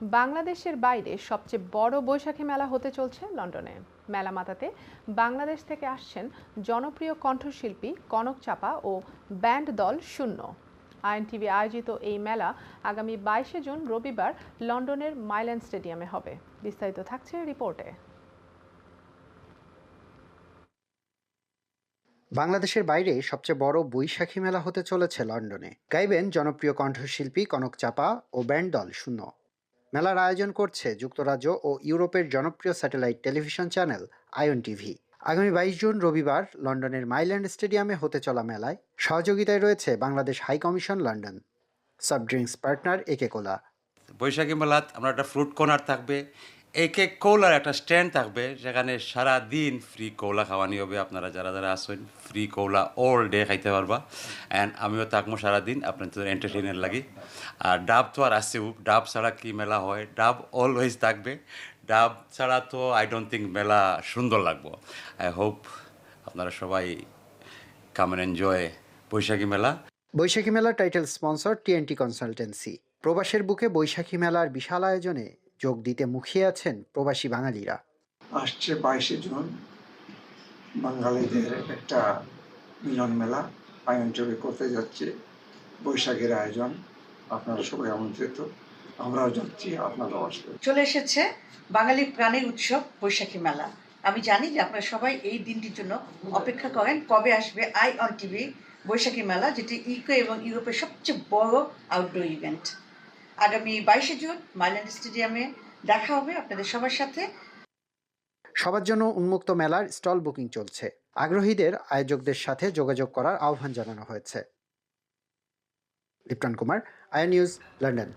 বাংলাদেশের বাইরে সবচেয়ে বড় বৈশাখী মেলা হতে চলছে লন্ডনে। মেলা মাতাতে বাংলাদেশ থেকে আসছেন জনপ্রিয় কণ্ঠশিল্পী কনক চাপা ও ব্যান্ড দল শূন্য। আইএনটিভি আয়োজিত এই মেলা আগামী বাইশে জুন রবিবার লন্ডনের মাইল্যান্ড স্টেডিয়ামে হবে। বিস্তারিত থাকছে রিপোর্টে। বাংলাদেশের বাইরে সবচেয়ে বড় বৈশাখী মেলা হতে চলেছে লন্ডনে। গাইবেন জনপ্রিয় কণ্ঠশিল্পী কনক চাপা ও ব্যান্ড দল শূন্য। মেলার আয়োজন করছে যুক্তরাজ্য ও ইউরোপের জনপ্রিয় satellite television channel Iyon TV. আগামী বাইশ জুন রবিবার লন্ডনের মাইল্যান্ড স্টেডিয়ামে হতে চলা মেলায় সহযোগিতায় রয়েছে Bangladesh high commission London. Soft drinks partner একে কোলা। বৈশাখী মেলাত আমরা একটা ফ্রুট কর্নার থাকবে এক এক কৌলার একটা স্ট্যান্ড থাকবে, যেখানে সারা দিন ফ্রি কৌলা খাওয়ানি হবে। আপনারা যারা যারা আসেন ফ্রি কৌলা অল ডে খাইতে পারবা। অ্যান্ড আমিও থাকব সারাদিন, আপনাদের এন্টারটেইনের লাগি। আর ডাব তো আর আসছেও ডাব ছাড়া কি মেলা হয়? ডাব অলওয়েজ থাকবে। ডাব ছাড়া তো আই ডোন্ট থিঙ্ক মেলা সুন্দর লাগবো। আই হোপ আপনারা সবাই কাম এনজয় বৈশাখী মেলা। বৈশাখী মেলার টাইটেল স্পন্সর টিএনটি কনসালটেন্সি প্রবাসের বুকে বৈশাখী মেলার বিশাল আয়োজনে যোগ দিতে মুখিয়ে আছেন প্রবাসী বাঙালিরা। আসছে বাইশে জুন বাঙালিদের একটা মিলন মেলা আয়ন চুরি করতে যাচ্ছে বৈশাখের আয়োজন। আপনারা সবাই আমন্ত্রিত আমরাও যাচ্ছি আপনারাও আসবেন। চলে এসেছে বাঙালির প্রাণের উৎসব বৈশাখী মেলা। আমি জানি যে আপনারা সবাই এই দিনটির জন্য অপেক্ষা করেন কবে আসবে আই অন টিভি বৈশাখী মেলা যেটি ইকো এবং ইউরোপের সবচেয়ে বড় আউটডোর ইভেন্ট আগামী বাইশে জুন মাইল্যান্ড স্টেডিয়ামে দেখা হবে আপনাদের সবার সাথে। সবার জন্য উন্মুক্ত মেলার স্টল বুকিং চলছে। আগ্রহীদের আয়োজকদের সাথে যোগাযোগ করার আহ্বান জানানো হয়েছে। লিপ্টন কুমার আয়া নিউজ, লন্ডন।